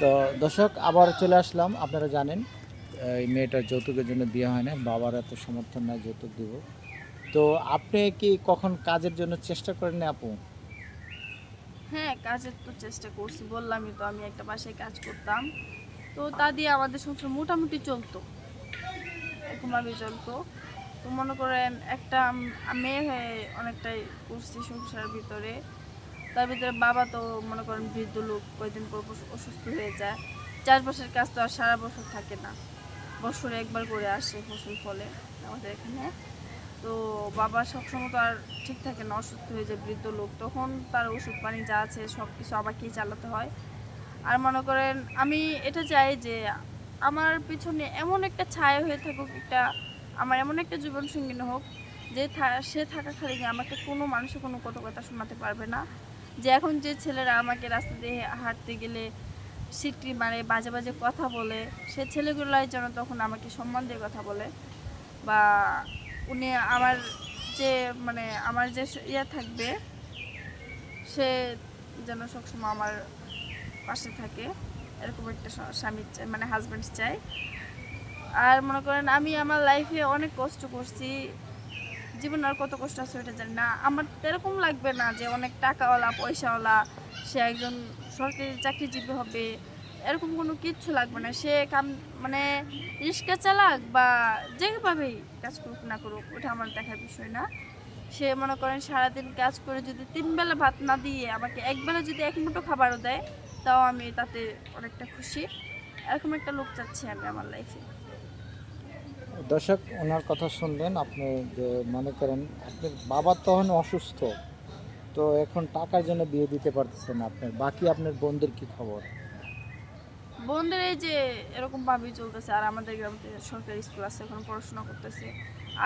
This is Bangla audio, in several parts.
তো দর্শক, আবার চলে আসলাম। আপনারা জানেন, এই মেয়েটার যৌতুকের জন্য বিয়ে হয় না, বাবার এত সমর্থন নাই যৌতুক দিব। তো আপনি কি কখন কাজের জন্য চেষ্টা করেন না আপু? হ্যাঁ কাজের তো চেষ্টা করছি, বললামই তো আমি একটা বাসায় কাজ করতাম। তো তা দিয়ে আমাদের সংসার মোটামুটি চলতো। এরকমভাবে চলতো। তো মনে করেন একটা মেয়ে হয়ে অনেকটাই করছি সংসারের ভিতরে। তার ভিতরে বাবা তো মনে করেন বৃদ্ধ লোক কয়েকদিন পর অসুস্থ হয়ে যায়। চাষবাসের কাজ তো আর সারা বছর থাকে না। বছরে একবার করে আসে ফসল ফলে আমাদের এখানে। তো বাবা সবসময় তো আর ঠিক থাকে না, অসুস্থ হয়ে যায়, বৃদ্ধ লোক। তখন তার ওষুধ পানি যা আছে সব কিছু আমাকেই চালাতে হয়। আর মনে করেন আমি এটা চাই যে আমার পিছনে এমন একটা ছায়া হয়ে থাকুক একটা, আমার এমন একটা জীবন সঙ্গী হোক, যে সে থাকাকালীন আমাকে কোনো মানুষের কোনো কত কথা শোনাতে পারবে না। যে এখন যে ছেলেরা আমাকে রাস্তা দিয়ে হাঁটতে গেলে সিটি মানে বাজে বাজে কথা বলে, সে ছেলেগুলাই যেন তখন আমাকে সম্মান দিয়ে কথা বলে। বা উনি আমার যে মানে আমার যে ইয়ে থাকবে, সে যেন সবসময় আমার পাশে থাকে, এরকম একটা স্বামী চাই মানে হাজব্যান্ড চাই। আর মনে করেন আমি আমার লাইফে অনেক কষ্ট করছি জীবন আর কত কষ্ট আছে ওটা জানি না। আমার এরকম লাগবে না যে অনেক টাকাওয়ালা, পয়সাওয়ালা, সে একজন সরকারি চাকরিজীবী হবে, এরকম কোনো কিচ্ছু লাগবে না। সে কাম মানে রিক্সা চালাক বা যেভাবেই কাজ করুক না করুক, ওটা আমার দেখার বিষয় না। সে মনে করেন সারাদিন কাজ করে যদি তিন বেলা ভাত না দিয়ে আমাকে একবেলা যদি এক মুঠো খাবারও দেয়, তাও আমি তাতে অনেকটা খুশি। এরকম একটা লোক চাচ্ছি আমি আমার লাইফে দর্শক ওনার কথা শুনলেন আপনি যে মনে করেন আপনার বাবা তখন অসুস্থ তো এখন টাকার জন্য বিয়ে দিতে পারতেছেন আপনার বাকি আপনার বোনদের কি খবর? বোনদের এই যে এরকম ভাবেই চলতেছে আর আমাদের গ্রামে সরকারি স্কুল আছে এখন পড়াশোনা করতেছে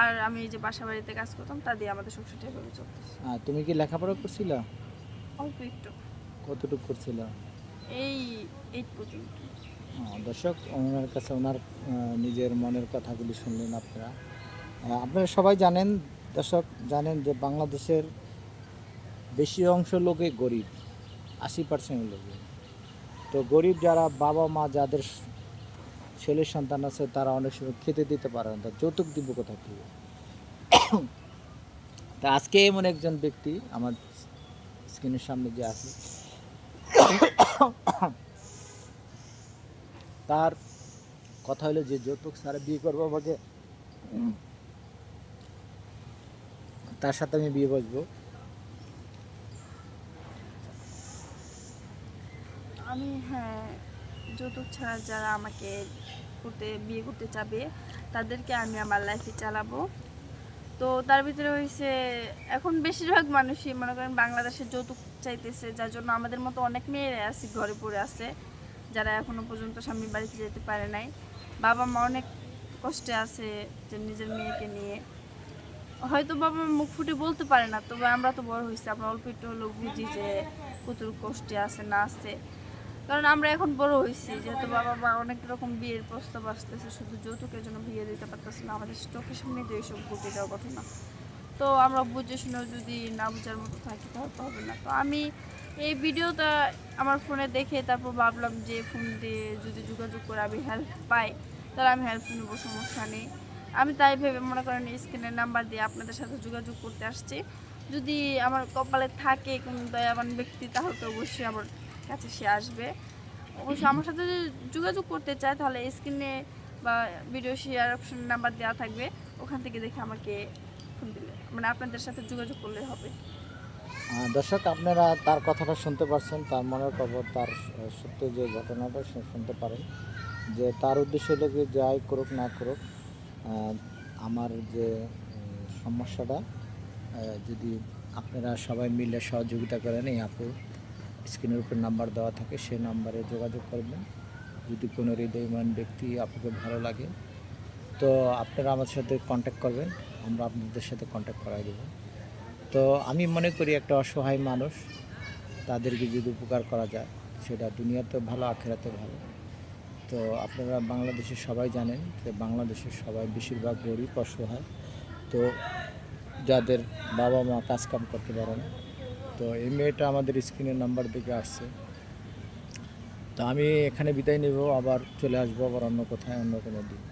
আর আমি এই যে বাসা বাড়িতে কাজ করতাম তা দিয়ে আমাদের সংসারটা এভাবে চলতেছে। হ্যাঁ তুমি কি লেখাপড়া করছিল? অল্প একটু। কতটুকু করছিল? এই এইট পর্যন্ত। দর্শক, ওনার কাছে, ওনার নিজের মনের কথাগুলি শুনলেন আপনারা। আপনারা সবাই জানেন, দর্শক, জানেন যে বাংলাদেশের বেশি অংশ লোকে গরিব, আশি পার্সেন্ট লোকই তো গরিব যারা, বাবা মা যাদের ছেলের সন্তান আছে, তারা অনেক সময় খেতে দিতে পারে না। যৌতুক দিব কোথা থেকে? তা আজকে এমন একজন ব্যক্তি আমার স্ক্রিনের সামনে যে আছে। তার কথা হলো যে যৌতুক সারা বিয়ে করব আমাকে তার সাথে আমি বিয়ে বসবো। আমি হ্যাঁ যৌতুক ছাড়া যারা আমাকে করতে, বিয়ে করতে চাবে, তাদেরকে আমি আমার লাইফে চালাবো। তো তার ভিতরে হয়েছে এখন বেশিরভাগ মানুষই মনে করেন বাংলাদেশে যৌতুক চাইতেছে, যার জন্য আমাদের মতো অনেক মেয়েরা আছে, ঘরে পড়ে আছে। যারা এখনও পর্যন্ত স্বামীর বাড়িতে যেতে পারে নাই। বাবা মা অনেক কষ্টে আছে যে নিজের মেয়েকে নিয়ে। হয়তো বাবা মা মুখ ফুটে বলতে পারে না, তবে আমরা তো বড় হয়েছি, আমরা অল্প একটু হলেও বুঝি যে কত কষ্টে আছে, না আছে। কারণ আমরা এখন বড় হয়েছি, যেহেতু বাবা মা অনেক রকম বিয়ের প্রস্তাব আসতেছে, শুধু যৌতুকের জন্য বিয়ে দিতে পারতেছে না, আমাদের চোখের সামনে তো এইসব ঘটে যাওয়া ঘটনা তো আমরা বুঝে শুনে যদি না বোঝার মতো থাকি তাহলে তো হবে না। তো আমি এই ভিডিওটা আমার ফোনে দেখে তারপর ভাবলাম যে ফোন দিয়ে যদি যোগাযোগ করে আমি হেল্প পাই, তাহলে আমি হেল্প নেব, সমস্যা নেই। আমি তাই ভেবে মনে করেন স্ক্রিনের নাম্বার দিয়ে আপনাদের সাথে যোগাযোগ করতে আসছি। যদি আমার কপালে থাকে কোনো দয়াবান ব্যক্তি, তাহলে তো অবশ্যই আমার কাছে সে আসবে। অবশ্যই আমার সাথে যদি যোগাযোগ করতে চায়, তাহলে স্ক্রিনে বা ভিডিও শেয়ার অপশন নাম্বার দেওয়া থাকবে। ওখান থেকে দেখে আমাকে ফোন দিলে মানে আপনাদের সাথে যোগাযোগ করলে হবে। দর্শক, আপনারা তার কথাটা শুনতে পারছেন, তার মনের খবর, তার সত্য যে ঘটনাটা সে শুনতে পারেন। যে তার উদ্দেশ্য হলো কি যাই করুক, না করুক আমার যে সমস্যাটা যদি আপনারা সবাই মিলে সহযোগিতা করেন, এই আপু স্ক্রিনের উপর নাম্বার দেওয়া থাকে সেই নাম্বারে যোগাযোগ করবেন। যদি কোনো হৃদয়মান ব্যক্তি আপনাকে ভালো লাগে, তো আপনারা আমার সাথে কন্ট্যাক্ট করবেন। আমরা আপনাদের সাথে কন্ট্যাক্ট করাই দেবো। তো আমি মনে করি একটা অসহায় মানুষ, তাদেরকে যদি উপকার করা যায়, সেটা দুনিয়াতে ভালো, আখেরাতে ভালো। তো আপনারা বাংলাদেশের সবাই জানেন যে বাংলাদেশের সবাই বেশিরভাগ গরিব, অসহায়। তো যাদের বাবা মা কাজকাম করতে পারে না, তো এই মেয়েটা আমাদের স্ক্রিনের নাম্বার দিকে আসছে। তো আমি এখানে বিদায় নেব, আবার চলে আসব আবার অন্য কোথায়, অন্য কোনো দিন।